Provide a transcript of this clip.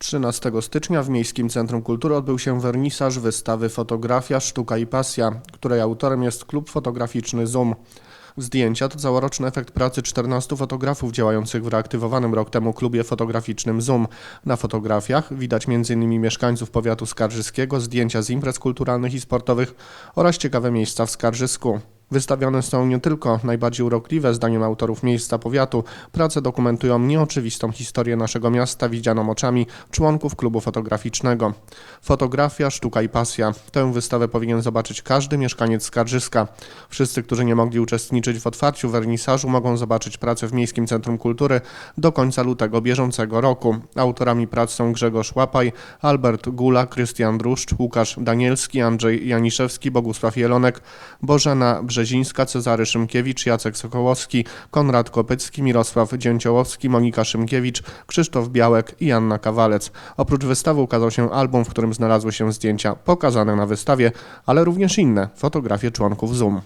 13 stycznia w Miejskim Centrum Kultury odbył się wernisaż wystawy Fotografia, Sztuka i Pasja, której autorem jest klub fotograficzny Zoom. Zdjęcia to całoroczny efekt pracy 14 fotografów działających w reaktywowanym rok temu klubie fotograficznym Zoom. Na fotografiach widać m.in. mieszkańców powiatu skarżyskiego, zdjęcia z imprez kulturalnych i sportowych oraz ciekawe miejsca w Skarżysku. Wystawione są nie tylko najbardziej urokliwe, zdaniem autorów miejsca powiatu, prace dokumentują nieoczywistą historię naszego miasta widzianą oczami członków klubu fotograficznego. Fotografia, sztuka i pasja. Tę wystawę powinien zobaczyć każdy mieszkaniec Skarżyska. Wszyscy, którzy nie mogli uczestniczyć w otwarciu wernisażu, mogą zobaczyć pracę w Miejskim Centrum Kultury do końca lutego bieżącego roku. Autorami prac są Grzegorz Łapaj, Albert Gula, Krystian Druszcz, Łukasz Danielski, Andrzej Janiszewski, Bogusław Jelonek, Bożena Brzezińska, Cezary Szymkiewicz, Jacek Sokołowski, Konrad Kopycki, Mirosław Dzięciołowski, Monika Szymkiewicz, Krzysztof Białek i Anna Kawalec. Oprócz wystawy ukazał się album, w którym znalazły się zdjęcia pokazane na wystawie, ale również inne fotografie członków Zoom.